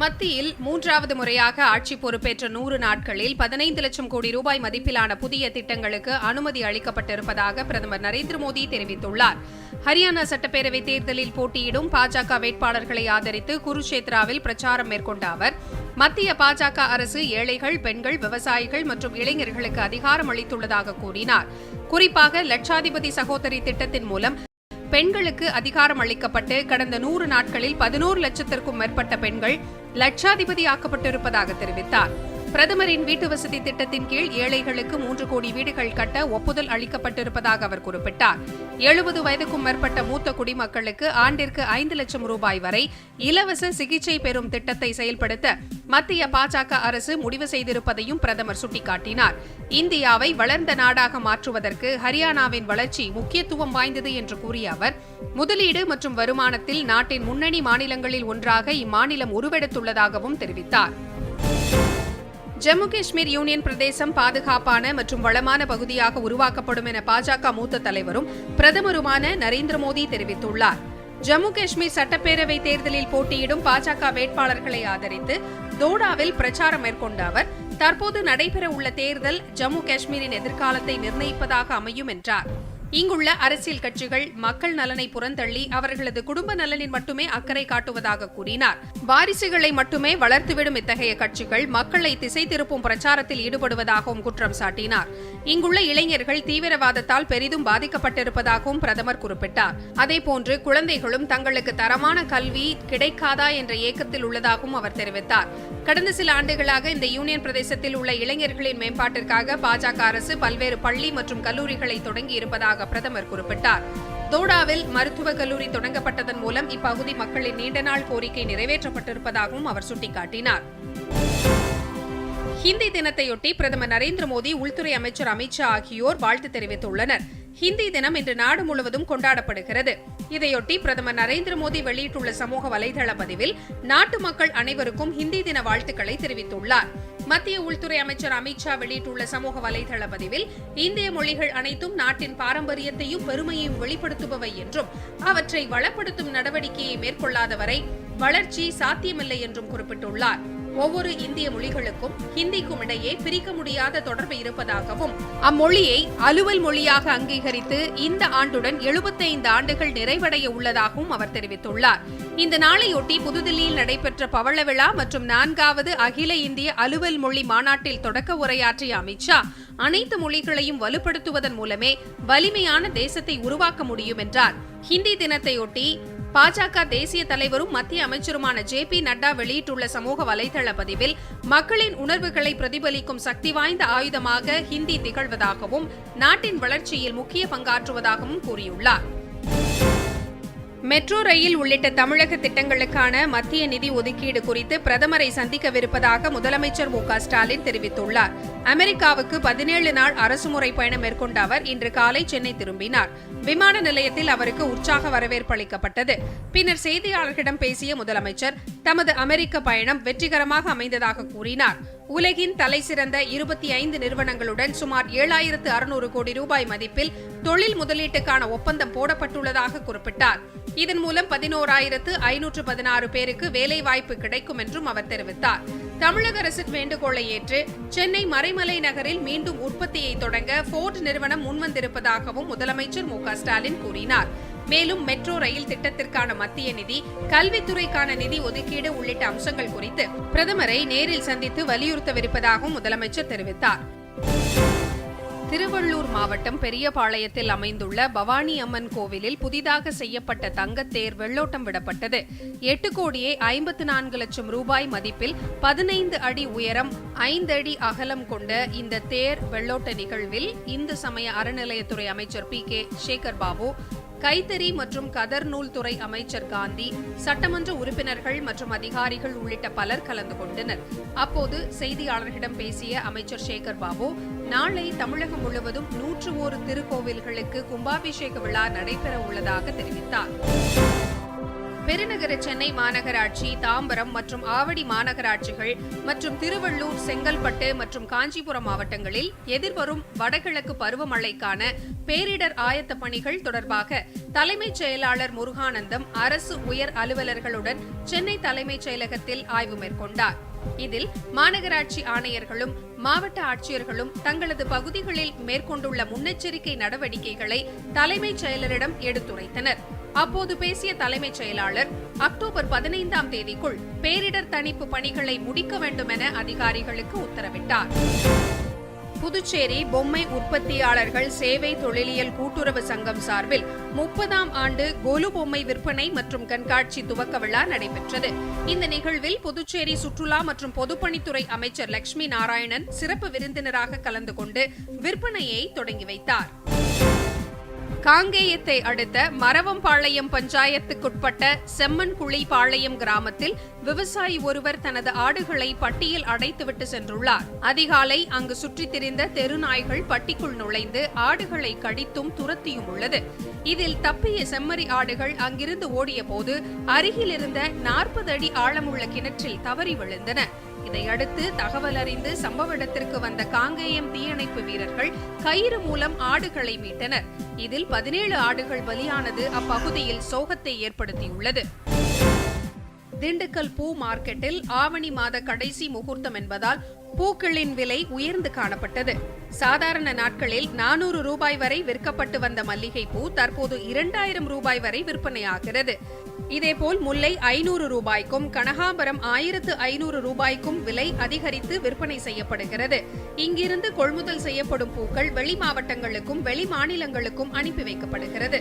மத்தியில் மூன்றாவது முறையாக ஆட்சி பொறுப்பேற்ற நூறு நாட்களில் பதினைந்து லட்சம் கோடி ரூபாய் மதிப்பிலான புதிய திட்டங்களுக்கு அனுமதி அளிக்கப்பட்டிருப்பதாக பிரதமர் நரேந்திர மோடி தெரிவித்துள்ளார். ஹரியானா சட்டப்பேரவை தேர்தலில் போட்டியிடும் பாஜக வேட்பாளர்களை ஆதரித்து குருஷேத்ராவில் பிரச்சாரம் மேற்கொண்ட அவர் மத்திய பாஜக அரசு ஏழைகள் பெண்கள் விவசாயிகள் மற்றும் இளைஞர்களுக்கு அதிகாரம் அளித்துள்ளதாக கூறினார். குறிப்பாக லட்சாதிபதி சகோதரி திட்டத்தின் மூலம் பெண்களுக்கு அதிகாரம் அளிக்கப்பட்டு கடந்த நூறு நாட்களில் பதினோரு லட்சத்திற்கும் மேற்பட்ட பெண்கள் லட்சாதிபதியாக்கப்பட்டிருப்பதாக தெரிவித்தார். பிரதமரின் வீட்டு வசதி திட்டத்தின் கீழ் ஏழைகளுக்கு மூன்று கோடி வீடுகள் கட்ட ஒப்புதல் அளிக்கப்பட்டிருப்பதாக அவர் குறிப்பிட்டார். எழுபது வயதுக்கும் மேற்பட்ட மூத்த குடிமக்களுக்கு ஆண்டிற்கு ஐந்து லட்சம் ரூபாய் வரை இலவச சிகிச்சை பெறும் திட்டத்தை செயல்படுத்த மத்திய பாஜக அரசு முடிவு செய்திருப்பதையும் பிரதமர் சுட்டிக்காட்டினார். இந்தியாவை வளர்ந்த நாடாக மாற்றுவதற்கு ஹரியானாவின் வளர்ச்சி முக்கியத்துவம் வாய்ந்தது என்று கூறிய அவர் முதலீடு மற்றும் வருமானத்தில் நாட்டின் முன்னணி மாநிலங்களில் ஒன்றாக இம்மாநிலம் உருவெடுத்துள்ளதாகவும் தெரிவித்தார். ஜம்மு காஷ்மீர் யூனியன் பிரதேசம் பாதுகாப்பான மற்றும் வளமான பகுதியாக உருவாக்கப்படும் என பாஜக மூத்த தலைவரும் பிரதமருமான நரேந்திர மோடி தெரிவித்துள்ளார். ஜம்மு காஷ்மீர் சட்டப்பேரவை தேர்தலில் போட்டியிடும் பாஜக வேட்பாளர்களை ஆதரித்து தோடாவில் பிரச்சாரம் மேற்கொண்ட அவர் தற்போது நடைபெற உள்ள தேர்தல் ஜம்மு காஷ்மீரின் எதிர்காலத்தை நிர்ணயிப்பதாக அமையும் என்றார். இங்குள்ள அரசியல் கட்சிகள் மக்கள் நலனை புறந்தள்ளி அவர்களது குடும்ப நலனில் மட்டுமே அக்கறை காட்டுவதாக கூறினார். வாரிசுகளை மட்டுமே வளர்த்துவிடும் இத்தகைய கட்சிகள் மக்களை திசை திருப்பும் பிரச்சாரத்தில் ஈடுபடுவதாகவும் குற்றம் சாட்டினார். இங்குள்ள இளைஞர்கள் தீவிரவாதத்தால் பெரிதும் பாதிக்கப்பட்டிருப்பதாகவும் பிரதமர் குறிப்பிட்டார். அதேபோன்று குழந்தைகளும் தங்களுக்கு தரமான கல்வி கிடைக்காதா என்ற ஏக்கத்தில் உள்ளதாகவும் அவர் தெரிவித்தார். கடந்த சில ஆண்டுகளாக இந்த யூனியன் பிரதேசத்தில் உள்ள இளைஞர்களின் மேம்பாட்டிற்காக பாஜக அரசு பல்வேறு பள்ளி மற்றும் கல்லூரிகளை தொடங்கி இருப்பதாக பிரதமர் குறிப்பிட்டார். தோடாவில் மருத்துவக் கல்லூரி தொடங்கப்பட்டதன் மூலம் இப்பகுதி மக்களின் நீண்ட நாள் கோரிக்கை நிறைவேற்றப்பட்டிருப்பதாகவும் அவர் சுட்டிக்காட்டினார். ஹிந்தி தினத்தையொட்டி பிரதமர் நரேந்திர மோடி உள்துறை அமைச்சர் அமித்ஷா ஆகியோர் வாழ்த்து தெரிவித்துள்ளனர். ஹிந்தி தினம் இன்று நாடு முழுவதும் கொண்டாடப்படுகிறது. இதையொட்டி பிரதமர் நரேந்திர மோடி வெளியிட்டுள்ள சமூக வலைதள பதிவில் நாட்டு மக்கள் அனைவருக்கும் ஹிந்தி தின வாழ்த்துக்களை தெரிவித்துள்ளார். மத்திய உள்துறை அமைச்சர் அமித்ஷா வெளியிட்டுள்ள சமூக வலைதள பதிவில் இந்திய மொழிகள் அனைத்தும் நாட்டின் பாரம்பரியத்தையும் பெருமையையும் வெளிப்படுத்துபவை என்றும் அவற்றை வளப்படுத்தும் நடவடிக்கையை மேற்கொள்ளாத வரை வளர்ச்சி சாத்தியமில்லை என்றும் குறிப்பிட்டுள்ளார். ஒவ்வொரு இந்திய மொழிகளுக்கும் ஹிந்திக்கும் இடையே பிரிக்க முடியாத தொடர்பு இருப்பதாகவும் அம்மொழியை அலுவல் மொழியாக அங்கீகரித்து இந்த ஆண்டுடன் 75 ஆண்டுகள் நிறைவடைய உள்ளதாகவும் அவர் தெரிவித்துள்ளார். இந்த நாளையொட்டி புதுதில்லியில் நடைபெற்ற பவள விழா மற்றும் நான்காவது அகில இந்திய அலுவல் மொழி மாநாட்டில் தொடக்க உரையாற்றிய அமித்ஷா அனைத்து மொழிகளையும் வலுப்படுத்துவதன் மூலமே வலிமையான தேசத்தை உருவாக்க முடியும் என்றார். ஹிந்தி தினத்தையொட்டி பாஜக தேசிய தலைவரும் மத்திய அமைச்சருமான ஜே பி நட்டா வெளியிட்டுள்ள சமூக வலைதள பதிவில் மக்களின் உணர்வுகளை பிரதிபலிக்கும் சக்தி வாய்ந்த ஆயுதமாக ஹிந்தி திகழ்வதாகவும் நாட்டின் வளர்ச்சியில் முக்கிய பங்காற்றுவதாகவும் கூறியுள்ளார். மெட்ரோ ரயில் உள்ளிட்ட தமிழக திட்டங்களுக்கான மத்திய நிதி ஒதுக்கீடு குறித்து பிரதமரை சந்திக்கவிருப்பதாக முதலமைச்சர் மு க ஸ்டாலின் தெரிவித்துள்ளார். அமெரிக்காவுக்கு பதினேழு நாள் அரசுமுறை பயணம் மேற்கொண்ட அவர் இன்று காலை சென்னை திரும்பினார். விமான நிலையத்தில் அவருக்கு உற்சாக வரவேற்பு அளிக்கப்பட்டது. பின்னர் செய்தியாளர்களிடம் பேசிய முதலமைச்சர் தமது அமெரிக்க பயணம் வெற்றிகரமாக அமைந்ததாக கூறினார். உலகின் தலைசிறந்த இருபத்தி ஐந்து நிறுவனங்களுடன் சுமார் ஏழாயிரத்து அறுநூறு கோடி ரூபாய் மதிப்பில் தொழில் முதலீட்டுக்கான ஒப்பந்தம் போடப்பட்டுள்ளதாக குறிப்பிட்டார். இதன் மூலம் பதினோராயிரத்து ஐநூற்று பதினாறு பேருக்கு வேலைவாய்ப்பு கிடைக்கும் என்றும் அவர் தெரிவித்தார். தமிழக அரசின் வேண்டுகோளை ஏற்று சென்னை மறைமலை நகரில் மீண்டும் உற்பத்தியை தொடங்க போர்ட் நிறுவனம் முன்வந்திருப்பதாகவும் முதலமைச்சர் மு ஸ்டாலின் கூறினார். மேலும் மெட்ரோ ரயில் திட்டத்திற்கான மத்திய நிதி கல்வித்துறைக்கான நிதி ஒதுக்கீடு உள்ளிட்ட அம்சங்கள் குறித்து பிரதமரை நேரில் சந்தித்து வலியுறுத்தவிருப்பதாகவும் முதலமைச்சர் தெரிவித்தார். திருவள்ளூர் மாவட்டம் பெரியபாளையத்தில் அமைந்துள்ள பவானி அம்மன் கோவிலில் புதிதாக செய்யப்பட்ட தங்கத்தேர் வெள்ளோட்டம் விடப்பட்டது. எட்டு கோடியே ஐம்பத்து நான்கு லட்சம் ரூபாய் மதிப்பில் பதினைந்து அடி உயரம் ஐந்து அடி அகலம் கொண்ட இந்த தேர் வெள்ளோட்ட நிகழ்வில் இந்து சமய அறநிலையத்துறை அமைச்சர் பி கே சேகர் பாபு கைத்தறி மற்றும் கதர் நூல் துறை அமைச்சர் காந்தி சட்டமன்ற உறுப்பினர்கள் மற்றும் அதிகாரிகள் உள்ளிட்ட பலர் கலந்து கொண்டனர். அப்போது செய்தியாளர்களிடம் பேசிய அமைச்சர் சேகர் பாபு நாளை தமிழகம் முழுவதும் நூற்று ஒரு திருக்கோவில்களுக்கு கும்பாபிஷேக விழா நடைபெற உள்ளதாக தெரிவித்தார். பெருநகர சென்னை மாநகராட்சி தாம்பரம் மற்றும் ஆவடி மாநகராட்சிகள் மற்றும் திருவள்ளூர் செங்கல்பட்டு மற்றும் காஞ்சிபுரம் மாவட்டங்களில் எதிர்வரும் வடகிழக்கு பருவமழைக்கான பேரிடர் ஆயத்த பணிகள் தொடர்பாக தலைமைச் செயலாளர் முருகானந்தம் அரசு உயர் அலுவலர்களுடன் சென்னை தலைமைச் செயலகத்தில் ஆய்வு மேற்கொண்டார். இதில் மாநகராட்சி ஆணையர்களும் மாவட்ட ஆட்சியர்களும் தங்களது பகுதிகளில் மேற்கொண்டுள்ள முன்னெச்சரிக்கை நடவடிக்கைகளை தலைமைச் செயலரிடம் எடுத்துரைத்தனர். அப்போது பேசிய தலைமைச் செயலாளர் அக்டோபர் பதினைந்தாம் தேதிக்குள் பேரிடர் தணிப்பு பணிகளை முடிக்க வேண்டும் என அதிகாரிகளுக்கு உத்தரவிட்டார். புதுச்சேரி பொம்மை உற்பத்தியாளர்கள் சேவை தொழிலியல் கூட்டுறவு சங்கம் சார்பில் முப்பதாம் ஆண்டு கொலு பொம்மை விற்பனை மற்றும் கண்காட்சி துவக்க விழா நடைபெற்றது. இந்த நிகழ்வில் புதுச்சேரி சுற்றுலா மற்றும் பொதுப்பணித்துறை அமைச்சர் லட்சுமி நாராயணன் சிறப்பு விருந்தினராக கலந்து கொண்டு விற்பனையை தொடங்கி வைத்தார். காங்கேயத்தை அடுத்த மரவம்பாளையம் பஞ்சாயத்துக்குட்பட்ட செம்மன்குழி பாளையம் கிராமத்தில் விவசாயி ஒருவர் தனது ஆடுகளை பட்டியில் அடைத்துவிட்டு சென்றுள்ளார். அதிகாலை அங்கு சுற்றித் திரிந்த தெருநாய்கள் பட்டிக்குள் நுழைந்து ஆடுகளை கடித்தும் துரத்தியும் உள்ளது. இதில் தப்பிய செம்மறி ஆடுகள் அங்கிருந்து ஓடிய போது அருகில் இருந்த நாற்பது அடி ஆழமுள்ள கிணற்றில் தவறி விழுந்தன. இதையடுத்து தகவல் அறிந்து சம்பவ இடத்திற்கு வந்த காங்கேயம் தீயணைப்பு வீரர்கள் கயிறு மூலம் ஆடுகளை மீட்டனர். இதில் பதினேழு ஆடுகள் பலியானது அப்பகுதியில் சோகத்தை ஏற்படுத்தியுள்ளது. திண்டுக்கல் பூ மார்க்கெட்டில் ஆவணி மாத கடைசி முகூர்த்தம் என்பதால் பூக்களின் விலை உயர்ந்து காணப்பட்டது. சாதாரண நாட்களில் நானூறு ரூபாய் வரை விற்கப்பட்டு வந்த மல்லிகை பூ தற்போது இரண்டாயிரம் ரூபாய் வரை விற்பனையாகிறது. இதேபோல் முல்லை ஐநூறு ரூபாய்க்கும் கனகாம்பரம் ஆயிரத்து ஐநூறு ரூபாய்க்கும் விலை அதிகரித்து விற்பனை செய்யப்படுகிறது. இங்கிருந்து கொள்முதல் செய்யப்படும் பூக்கள் வெளி மாவட்டங்களுக்கும் வெளி மாநிலங்களுக்கும் அனுப்பி வைக்கப்படுகிறது.